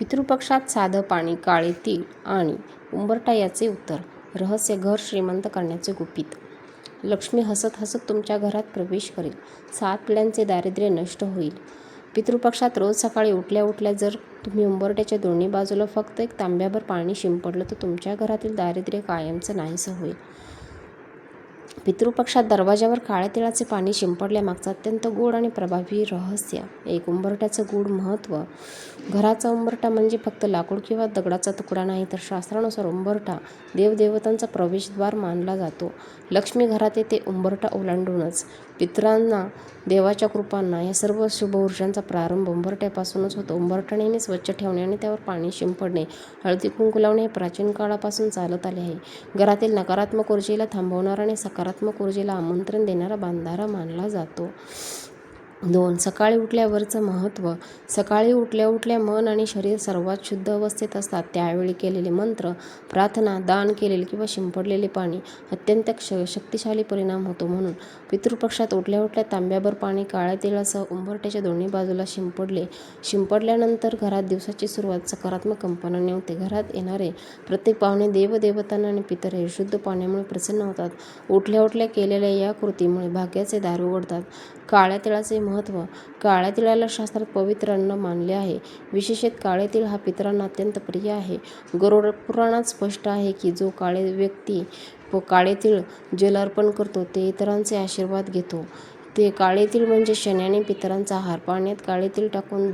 पितृपक्षात साधं पाणी काळे तीळ आणि उंबरटा याचे उत्तर. रहस्य घर श्रीमंत करण्याचे गुपित. लक्ष्मी हसत हसत तुमच्या घरात प्रवेश करेल. सात पिढ्यांचे दारिद्र्य नष्ट होईल. पितृपक्षात रोज सकाळी उठल्या उठल्या जर तुम्ही उंबरट्याच्या दोन्ही बाजूला फक्त एक तांब्याभर पाणी शिंपडलं तर तुमच्या घरातील दारिद्र्य कायमचं नाहीसं होईल. पितृपक्षात दरवाजावर काळ्या तिळाचे पाणी शिंपडल्यामागचं अत्यंत गोड आणि प्रभावी रहस्य. एक उंबरट्याचं गूढ महत्त्व घराचा उंबरटा म्हणजे फक्त लाकूड किंवा दगडाचा तुकडा नाही तर शास्त्रानुसार उंबरठा देवदेवतांचा प्रवेशद्वार मानला जातो. लक्ष्मी घरात येते उंबरटा ओलांडूनच. पितरांना देवाच्या कृपांना या सर्व शुभ ऊर्जांचा प्रारंभ उंबरट्यापासूनच होतो. उंबरटा नेहमी स्वच्छ ठेवणे आणि त्यावर पाणी शिंपडणे हळदी कुंकू लावणे हे प्राचीन काळापासून चालत आले आहे. घरातील नकारात्मक ऊर्जेला थांबवणारा आणि सकारात्मक ऊर्जेला आमंत्रण देणारा बांधारा मानला जातो. दोन सकाळी उठल्यावरचं महत्त्व. सकाळी उठल्या उठल्या मन आणि शरीर सर्वात शुद्ध अवस्थेत असतात. त्यावेळी केलेले मंत्र प्रार्थना दान केलेले किंवा शिंपडलेले पाणी अत्यंत क्ष शक्तिशाली परिणाम होतो म्हणून. पितृपक्षात उठल्या उठल्या तांब्याभर पाणी काळ्या तेलासह उंबरट्याच्या दोन्ही बाजूला शिंपडले. शिंपडल्यानंतर घरात दिवसाची सुरुवात सकारात्मक कंपनाने होते. घरात येणारे प्रत्येक पाहुणे देवदेवतांना आणि पितर हे शुद्ध पाण्यामुळे प्रसन्न होतात. उठल्या उठल्या केलेल्या या कृतीमुळे भाग्याचे दार उघडतात. काळ्या तिळाचे महत्त्व. काळ्या तिळाला शास्त्रात पवित्र अन्न मानले आहे. विशेषत काळे तिळ हा पितरांना अत्यंत प्रिय आहे. गरुड पुराणात स्पष्ट आहे की जो काळे व्यक्ती व काळे तिळ जल अर्पण करतो ते इतरांचे आशीर्वाद घेतो. ते काळे तीळ म्हणजे शण्याने पितरांचा आहार पाण्यात काळे तीळ टाकून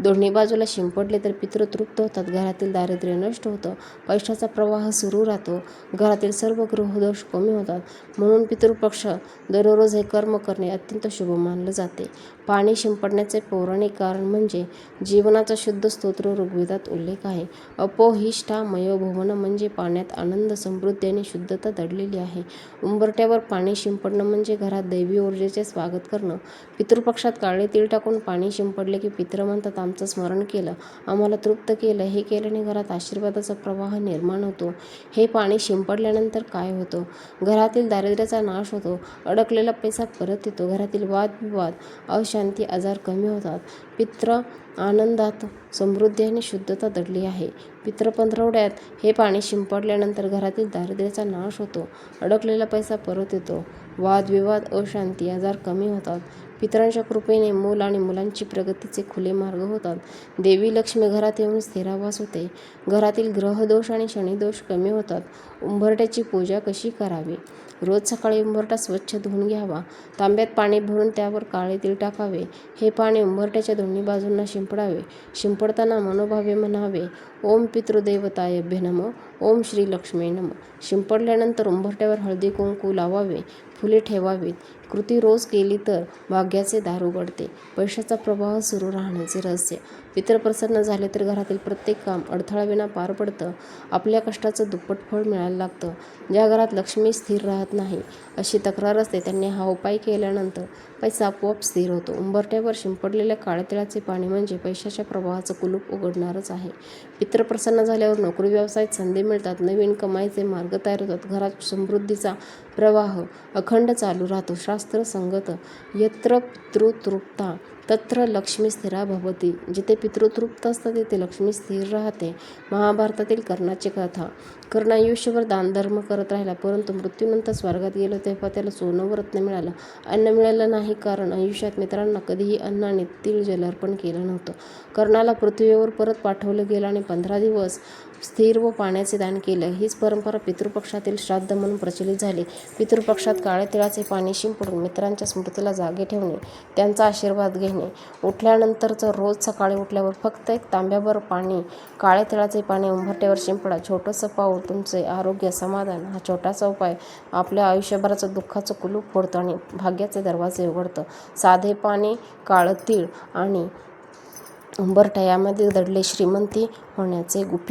दोन्ही बाजूला शिंपडले तर पितृ तृप्त होतात. घरातील दारिद्र्य नष्ट होतं. पैशाचा प्रवाह सुरू राहतो. घरातील सर्व गृहदोष कमी होतात. म्हणून पितृपक्ष दररोज हे कर्म करणे अत्यंत शुभ मानलं जाते. पाणी शिंपडण्याचे पौराणिक कारण म्हणजे जीवनाचा शुद्ध स्तोत्र ऋग्वेदात उल्लेख आहे. अपोहिष्ठा मयोभुवन म्हणजे पाण्यात आनंद समृद्धी आणि शुद्धता दडलेली आहे. उंबरट्यावर पाणी शिंपडणं म्हणजे घरात दैवी ऊर्जेचे स्वागत करणं. पितृपक्षात काळे तीळ टाकून पाणी शिंपडले की पितृ म्हणतात आमचं स्मरण केलं. आम्हाला तृप्त केलं. हे केल्याने घरात आशीर्वादाचा प्रवाह निर्माण होतो. हे पाणी शिंपडल्यानंतर काय होतं? घरातील दारिद्र्याचा नाश होतो. अडकलेला पैसा परत येतो. घरातील वादविवाद अशांती आजार कमी होतात. पित्र आनंदात समृद्धी आणि शुद्धता दडली आहे. पित्र पंधरवड्यात हे पाणी शिंपडल्यानंतर घरातील दारिद्र्याचा नाश होतो. अडकलेला पैसा परत येतो. वादविवाद अशांती आजार कमी होतात. पितरांच्या कृपेने मूल आणि मुलांची प्रगतीचे खुले मार्ग होतात. देवी लक्ष्मी घरात येऊन स्थिरावास होते. घरातील ग्रहदोष आणि शनिदोष कमी होतात. उंबरट्याची पूजा कशी करावी? रोज सकाळी उंबरटा स्वच्छ धुवून घ्यावा. तांब्यात पाणी भरून त्यावर काळे तीळ टाकावे. हे पाणी उंबरट्याच्या दोन्ही बाजूंना शिंपडावे. शिंपडताना मनोभावे म्हणावे. ओम पितृदेवतायभ्य नम. ओम श्री लक्ष्मी नम. शिंपडल्यानंतर उंबरट्यावर हळदी कुंकू लावावे फुले ठेवावीत. कृती रोज केली तर भाग्याचे दार उघडते. पैशाचा प्रवाह सुरू राहण्याचे रहस्य. प्रसन्न झाले तर घरातील प्रत्येक काम अडथळाविना पार पडतं. आपल्या कष्टाचं दुप्पट फळ मिळायला लागतं. ज्या घरात लक्ष्मी स्थिर राहत नाही अशी तक्रार असते. त्यांनी हा उपाय केल्यानंतर पैसा आपोआप स्थिर होतो. उंबरट्यावर शिंपडलेल्या काळ्या तिळाचे पाणी म्हणजे पैशाच्या प्रवाहाचं कुलूप उघडणारच आहे. पितर प्रसन्न झाल्यावर नोकरी व्यवसायात संधी मिळतात. नवीन कमाईचे मार्ग तयार होतात. घरात समृद्धीचा प्रवाह अखंड चालू राहतो. शास्त्र संगत यत्र पितृतृप्ता तत्र लक्ष्मी स्थिरा भवती. जिथे पितृतृप्त असतं तिथे लक्ष्मी स्थिर राहते. महाभारतातील कर्णाची कथा. कर्ण आयुष्यभर दानधर्म करत राहिला परंतु मृत्यूनंतर स्वर्गात गेलो तेव्हा त्याला सोनं व रत्न मिळालं. अन्न मिळालं नाही कारण आयुष्यात मित्रांना कधीही अन्न आणि तीळ जलार्पण केलं नव्हतं. कर्णाला पृथ्वीवर परत पाठवलं गेलं आणि पंधरा दिवस स्थिर व पाण्याचे दान केलं. हीच परंपरा पितृपक्षातील श्राद्ध म्हणून प्रचलित झाली. पितृपक्षात काळ्या तिळाचे पाणी शिंपडून मित्रांच्या स्मृतीला जागे ठेवणे त्यांचा आशीर्वाद घेणे. उठल्यानंतरचं रोज सकाळी उठल्यावर फक्त एक तांब्याभर पाणी काळ्या तिळाचे पाणी उंबरट्यावर शिंपडा. छोटंसं पाऊल तुमचे आरोग्य समाधान हा छोटासा उपाय. आपल्या आयुष्यभराचं दुःखाचं कुलूप फोडतं आणि भाग्याचे दरवाजे उघडतं. साधे पाणी काळं तीळ आणि उंबरठा यामध्ये दडले श्रीमंती होण्याचे गुपी